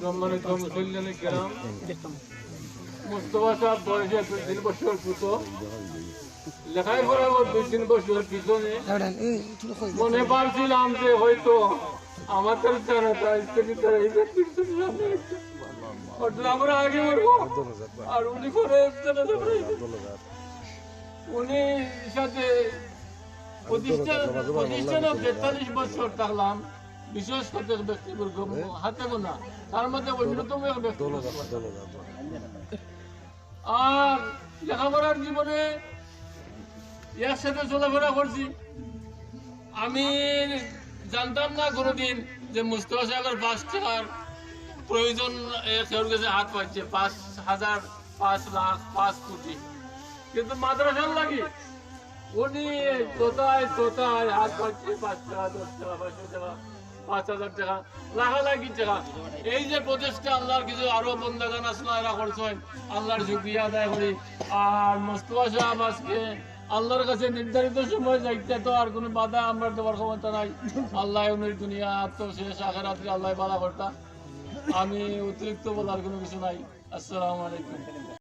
সম্মানিত কেরাম, মুস্তফা সাহেব বয়সে দুই তিন বছর পুতো লেখাই দুই তিন বছর পিছনে মনে পারছিলাম যে হয়তো আমাদের জানাটা। আমরা আগে আর উনি পড়াইবেন। উনি সাথে প্রতিষ্ঠান প্রতিষ্ঠানে তেতাল্লিশ বছর থাকলাম বিশেষ ব্যক্তিবর্গ হাতে গোনা তার মধ্যে অন্যতম এক ব্যক্তি আর লেখাপড়ার জীবনে একসাথে চলাফেরা করছি। আমি জানতাম না কোনোদিন যে মুস্তফা সাহেবের পাঁচ টাকার প্রয়োজন কেউর কাছে হাত পাচ্ছে পাঁচ হাজার পাঁচ লাখ পাঁচ কোটি। কিন্তু মাদ্রাসার লাগি উনি তোতায় তোতায় হাত পাচ্ছে পাঁচ টাকা দশ টাকা পাঁচশো টাকা। পাঁচ হাজার টাকা, লাখালাখি টাকা। এই যে প্রচেষ্টা, আল্লাহর কিছু আরও এরা করছেন, আল্লাহর আদায় করি। আর মোস্তফা সাহেব আজকে আল্লাহর কাছে নির্ধারিত সময় যাইতে তো আর কোনো বাধা আমরা দেওয়ার ক্ষমতা নাই। আল্লাহ উনির দুনিয়া আত্মশেষ আখেরাত্রে আল্লাহ বাধা করতা। আমি অতিরিক্ত বলার কোনো কিছু নাই। আসসালামু আলাইকুম।